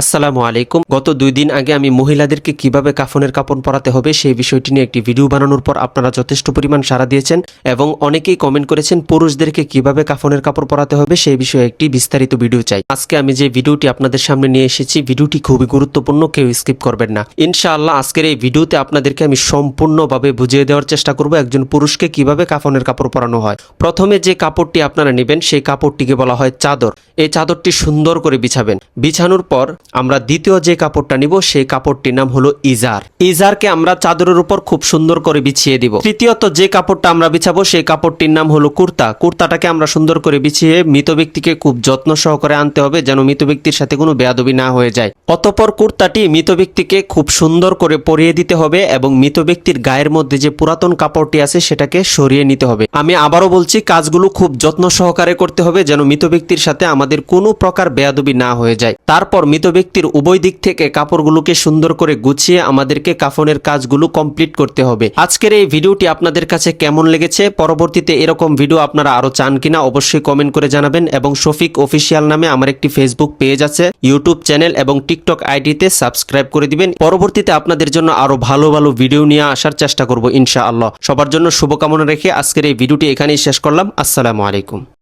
আসসালামু আলাইকুম। গত দুই দিন আগে আমি মহিলাদেরকে কীভাবে কাফনের কাপড় পরাতে হবে সেই বিষয়টি নিয়ে একটি ভিডিও বানানোর পর আপনারা যথেষ্ট পরিমাণ সাড়া দিয়েছেন এবং অনেকেই কমেন্ট করেছেন পুরুষদেরকে কীভাবে কাফনের কাপড় পরাতে হবে সেই বিষয়ে একটি বিস্তারিত ভিডিও চাই। আজকে আমি যে ভিডিওটি আপনাদের সামনে নিয়ে এসেছি, ভিডিওটি খুবই গুরুত্বপূর্ণ, কেউ স্কিপ করবেন না। ইনশাআল্লাহ আজকের এই ভিডিওতে আপনাদেরকে আমি সম্পূর্ণভাবে বুঝিয়ে দেওয়ার চেষ্টা করব একজন পুরুষকে কীভাবে কাফনের কাপড় পরানো হয়। প্রথমে যে কাপড়টি আপনারা নেবেন, সেই কাপড়টিকে বলা হয় চাদর। এই চাদরটি সুন্দর করে বিছাবেন। বিছানোর পর আমরা দ্বিতীয় যে কাপড়টা নিব, সেই কাপড়টির নাম হলো ইজার। ইজারকে আমরা চাদরের উপর খুব সুন্দর করে বিছিয়ে দিব। তৃতীয়ত যে কাপড়টা আমরা বিছাবো, সেই কাপড়টির নাম হলো কুর্তা। কুর্তাটাকে আমরা সুন্দর করে বিছিয়ে মৃত ব্যক্তিকে খুব যত্ন সহকারে আনতে হবে, যেন মৃত ব্যক্তির সাথে কোনো বেয়াদবি না হয়ে যায়। অতপর কুর্তাটি মৃত ব্যক্তিকে খুব সুন্দর করে পরিয়ে দিতে হবে এবং মৃত ব্যক্তির গায়ের মধ্যে যে পুরাতন কাপড়টি আছে, সেটাকে সরিয়ে নিতে হবে। আমি আবারও বলছি, কাজগুলো খুব যত্ন সহকারে করতে হবে, যেন মৃত ব্যক্তির সাথে আমাদের কোনো প্রকার বেয়াদবি না হয়ে যায়। তারপর মৃত ব্যক্তির উভয় দিক থেকে কাপড়গুলোকে সুন্দর করে গুছিয়ে আমাদেরকে কাফনের কাজগুলো কমপ্লিট করতে হবে। আজকের এই ভিডিওটি আপনাদের কাছে কেমন লেগেছে? পরবর্তীতে এরকম ভিডিও আপনারা আরও চান কিনা অবশ্যই কমেন্ট করে জানাবেন এবং শফিক অফিসিয়াল নামে আমার একটি ফেসবুক পেজ আছে। ইউটিউব চ্যানেল এবং টিকটক আইডিতে সাবস্ক্রাইব করে দিবেন। পরবর্তীতে আপনাদের জন্য আরও ভালো ভালো ভিডিও নিয়ে আসার চেষ্টা করব ইনশাআল্লাহ। সবার জন্য শুভকামনা রেখে আজকের এই ভিডিওটি এখানেই শেষ করলাম। আসসালামু আলাইকুম।